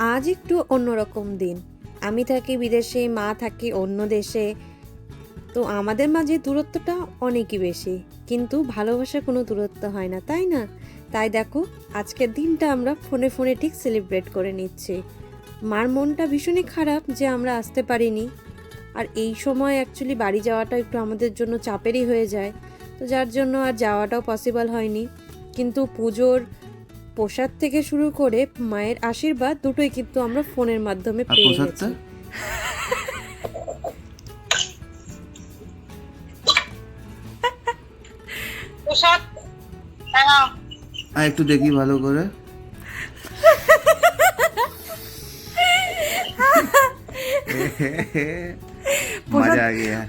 আজ একটু অন্যরকম দিন। আমি থাকি বিদেশে, মা থাকি অন্য দেশে। তো আমাদের মাঝে দূরত্বটা অনেকই বেশি। কিন্তু ভালোবাসার কোনো দূরত্ব হয় না, তাই না? তাই দেখো, আজকের দিনটা আমরা ফোনে ফোনে ঠিক সেলিব্রেট করে নিচ্ছি। মার মনটা ভীষণই খারাপ যে আমরা আসতে পারিনি। আর এই সময় অ্যাকচুয়ালি বাড়ি যাওয়াটা একটু আমাদের জন্য চাপেরই হয়ে যায়। তো যার জন্য আর যাওয়াটাও পসিবল হয়নি। কিন্তু পুজোর প্রসাদ থেকে শুরু করে মায়ের আশীর্বাদ দুটোই কিন্তু আমরা ফোনের মাধ্যমে পেয়ে প্রসাদটা? গেছি। হ্যাঁ আর একটু দেখি ভালো করে।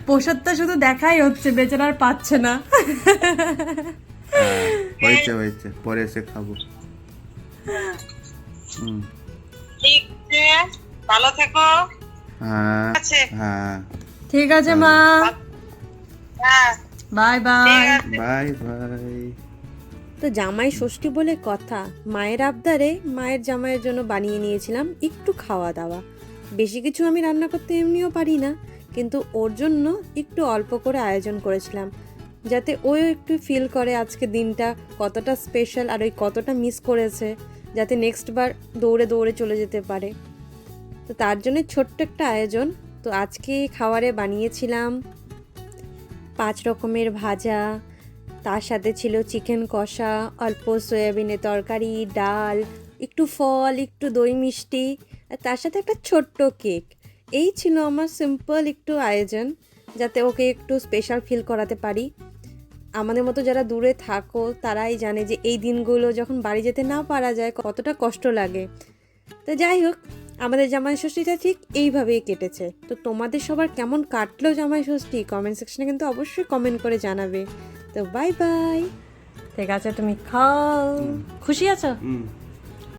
প্রসাদটা শুধু দেখাই হচ্ছে বেচারার পাচ্ছে না। হ্যাঁ, হয়েছে হয়েছে। পরে এসে খাব। ঠিক আছে ভালো থেকো। হ্যাঁ হ্যাঁ। ঠিক আছে মা। হ্যাঁ। Bye bye. Bye bye. তো জামাই ষষ্ঠী বলে কথা মায়ের আবদারে মায়ের জামাইয়ের জন্য বানিয়ে নিয়েছিলাম একটু খাওয়া দাওয়া। বেশি কিছু আমি রান্না করতে এমনিও পারি না কিন্তু ওর জন্য একটু অল্প করে আয়োজন করেছিলাম। যাতে ও একটু ফিল করে আজকে দিনটা কতটা স্পেশাল আর ওই কতটা মিস করেছে, যাতে নেক্সট বার দৌড়ে দৌড়ে চলে যেতে পারে। তো তার জন্য ছোট্ট একটা আয়োজন। তো আজকে খাবারে বানিয়েছিলাম পাঁচ রকমের ভাজা, তার সাথে ছিল চিকেন কষা, অল্প সয়াবিনের তরকারি, ডাল, একটু ফল, একটু দই মিষ্টি, আর তার সাথে একটা ছোট্ট কেক এই ছিল আমার সিম্পল একটু আয়োজন, যাতে ওকে একটু স্পেশাল ফিল করাতে পারি। আমাদের মতো যারা দূরে থাকো তারাই জানে যে এই দিনগুলো যখন বাড়ি যেতে না পারা যায় কতটা কষ্ট লাগে। তো যাই হোক আমাদের জামাই ষষ্ঠীটা ঠিক এইভাবেই কেটেছে। তো তোমাদের সবার কেমন কাটলো জামাই ষষ্ঠী? কমেন্ট সেকশনে কিন্তু অবশ্যই কমেন্ট করে জানাবে। তো বাই বাই ঠিক আছে তুমি খাও। খুশি আছো?